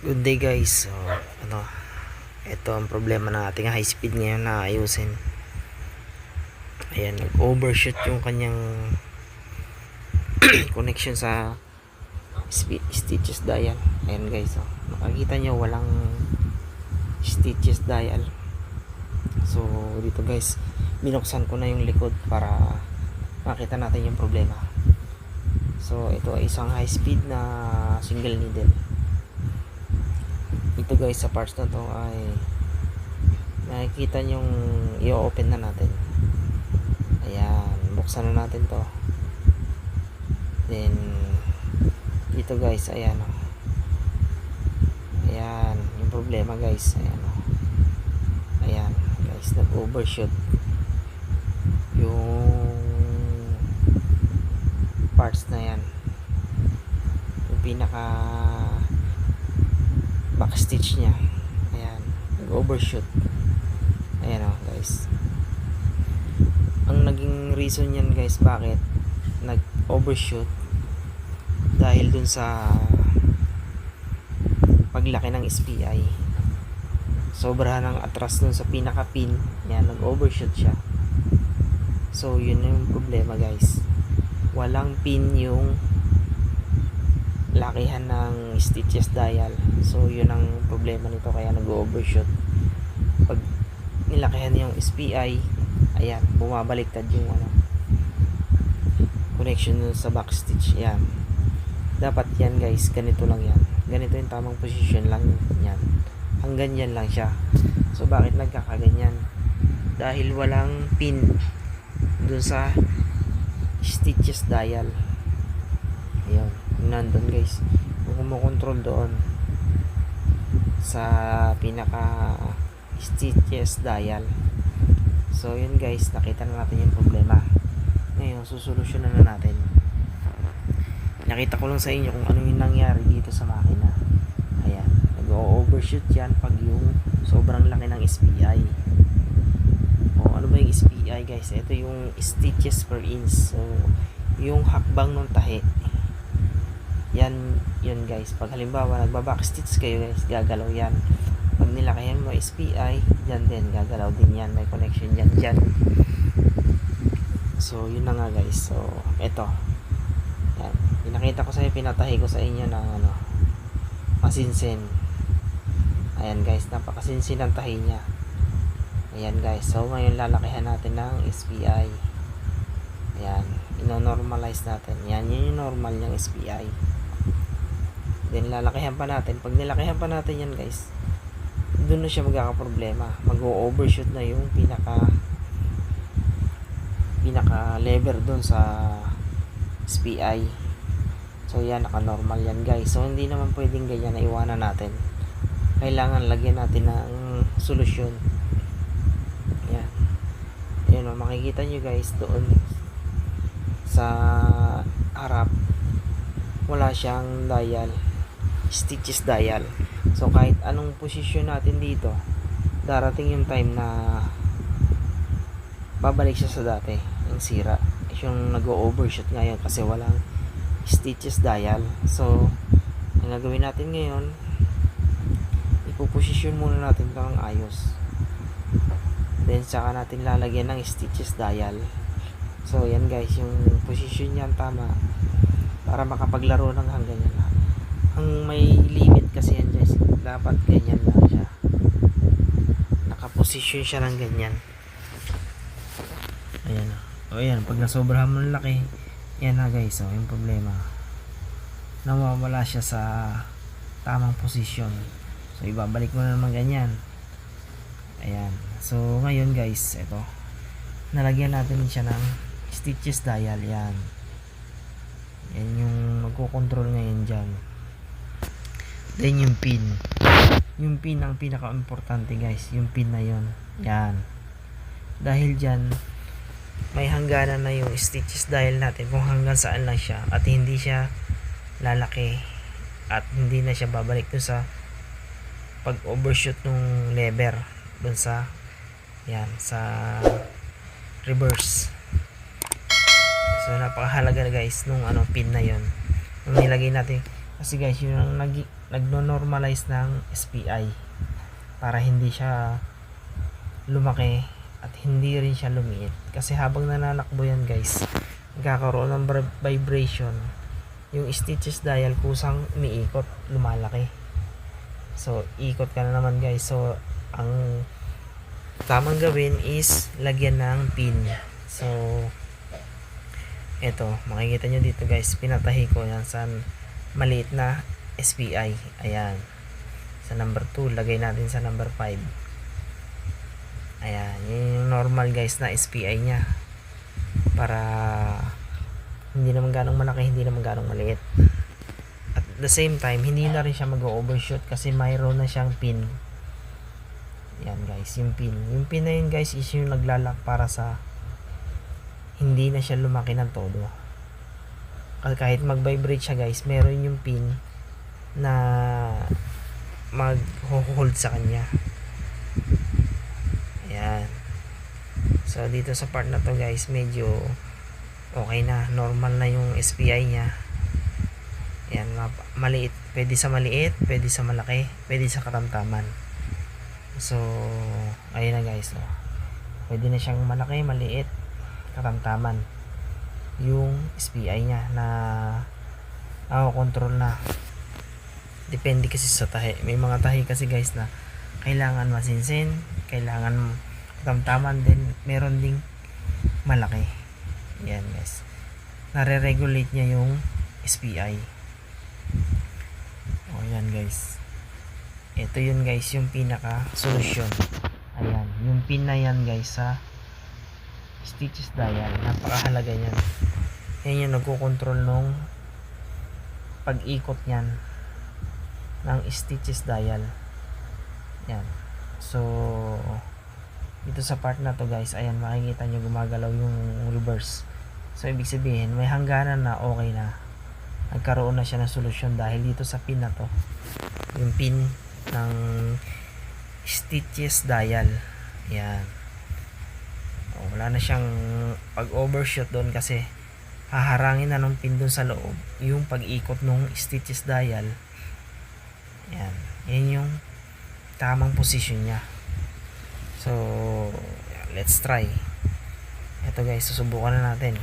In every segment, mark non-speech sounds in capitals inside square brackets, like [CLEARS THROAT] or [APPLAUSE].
Good day guys. So, ano, ito ang problema ng ating high speed ngayon na ayusin. Ayan, nag-overshoot yung kanyang [CLEARS THROAT] connection sa stitches dial. Ayan guys, oh. makikita nyo walang stitches dial. So, dito guys, binuksan ko na yung likod para makita natin yung problema. So, ito ay isang high speed na single needle ito guys sa parts na to ay nakikita yung i-open na natin. Ayan buksan na natin to. Then dito guys ayan o ayan yung problema guys ayan o ayan guys nag overshoot yung parts na yan. Yung pinaka back stitch niya. Ayan. Nag overshoot ayan o guys. Ang naging reason yan guys bakit nag overshoot dahil dun sa paglaki ng SPI sobra ng atras dun sa pinaka pin yan nag overshoot siya. So yun yung problema guys. Walang pin yung lakihan ng stitches dial. So yun ang problema nito kaya nag-overshoot. Pag nilakihan yung SPI ayan bumabaliktad yung ano connection dun sa back stitch yan dapat yan guys ganito lang yan. Ganito yung tamang position lang yan. Hanggang yan lang siya. So bakit nagkakaganyan? Dahil walang pin dun sa stitches dial. Ayun nandun guys. Kumukontrol doon sa pinaka stitches dial. So yun guys. Nakita na natin yung problema. Ngayon susolusyonan na natin. Nakita ko lang sa inyo kung ano yung nangyari dito sa makina. Ayan. Nag-overshoot yan pag yung sobrang laki ng SPI o ano ba yung SPI guys? Ito yung stitches per inch. So yung hakbang ng tahi yan yun guys. Pag halimbawa nagba-back stitch kayo guys gagalaw yan. Pag nilakayan mo SPI dyan din gagalaw din yan. May connection dyan dyan. So yun na nga guys. So eto. Yan. Pinakita ko sa inyo pinatahi ko sa inyo ng ano masinsin ayan guys napakasinsin ang tahi niya. Ayan guys. So ngayon lalakihan natin ng SPI ayan. Ino-normalize natin. Yan yun yung normal niyang SPI then lalakihan pa natin. Pag nilakihan pa natin yan guys doon na siya magkakaproblema. Mag-overshoot na yung pinaka pinaka lever doon sa SPI so yan naka normal yan guys. So hindi naman pwedeng ganyan na iwanan natin. Kailangan lagyan natin ng solusyon. Yan. Yan o makikita nyo guys doon sa harap wala siyang dial stitches dial. So kahit anong posisyon natin dito darating yung time na babalik siya sa dati yung sira. Yung nag-overshoot ngayon kasi walang stitches dial. So ang gagawin natin ngayon ipoposisyon muna natin ito ng ayos. Then saka natin lalagyan ng stitches dial. So yan guys yung position niyan tama para makapaglaro ng hanggang yan ang may limit kasi yan guys. Dapat ganyan lang siya. Nakaposisyon siya ng ganyan. Ayan o ayan. Pag nasobrahan mo ng laki yan na guys. O yung problema. Nawawala siya sa tamang posisyon. So ibabalik mo na naman ganyan. Ayan. So ngayon guys ito nalagyan natin siya ng stitches dial. Yan. Yan yung magkocontrol ngayon dyan then yung pin. Yung pin ang pinaka importante guys. Yung pin na yon yan. Dahil dyan may hangganan na yung stitches dial natin kung hanggang saan lang siya. At hindi siya lalaki. At hindi na siya babalik dun sa pag overshoot ng lever. Dun sa yan sa reverse. So napakahalaga guys nung ano pin na yon nung nilagay natin. Kasi guys yun ang nag nagno-normalize ng SPI para hindi siya lumaki at hindi rin siya lumiit. Kasi habang nananakbo yan guys nagkakaroon ng vib- vibration. Yung stitches dial kusang umiikot lumalaki. So ikot ka na naman guys. So ang tamang gawin is lagyan ng pin. So eto makikita nyo dito guys. Pinatahi ko yan sa maliit na SPI ayan. Sa number 2 lagay natin sa number 5 ayan. Yun yung normal guys na SPI nya para hindi naman ganong malaki hindi naman ganong maliit. At the same time hindi na rin siya mag-overshoot kasi mayroon na siyang pin. Yan guys yung pin. Yung pin na yun guys is yung naglalak para sa hindi na siya lumaki ng todo. Kahit mag-vibrate siya guys meron yung pin na mag-hold sa kanya. Ayan. So dito sa part na to guys medyo okay na. Normal na yung SPI nya ayan maliit. Pwede sa maliit pwede sa malaki pwede sa katamtaman. So ayun na guys oh. pwede na siyang malaki maliit katamtaman. Yung SPI nya na ako control na depende kasi sa tahi. May mga tahi kasi guys na kailangan masinsin kailangan katamtaman din meron ding malaki. Yan guys. Nare-regulate niya yung SPI o yan guys. Ito yun guys yung pinaka solusyon ayan. Yung pin na yan guys sa stitches dial. Napakahalaga niyan. Yan yung nagko-control nung pag-ikot niyan ng stitches dial. Yan. So dito sa part na to guys ayan makikita nyo gumagalaw yung reverse. So ibig sabihin may hangganan na okay na. Nagkaroon na siya ng solusyon dahil dito sa pin na to. Yung pin ng stitches dial. Yan. O, wala na siyang pag overshoot doon kasi haharangin na ng pin doon sa loob yung pag-ikot ng stitches dial yan. Yan yung tamang position niya. So let's try. Ito guys susubukan na natin.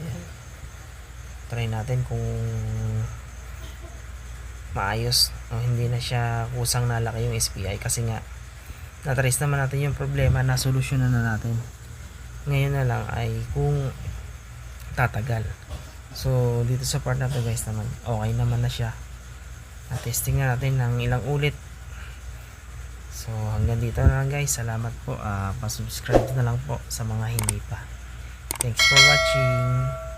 Yan. try natin kung maayos o hindi na siya kusang nalaki yung SPI kasi nga natrace naman natin yung problema na solusyonan na natin. Ngayon na lang ay kung tatagal. So dito sa part na to guys naman okay naman na siya na testing na natin ng ilang ulit. So hanggang dito na lang guys. Salamat po. Ah, pa-subscribe na lang po sa mga hindi pa. Thanks for watching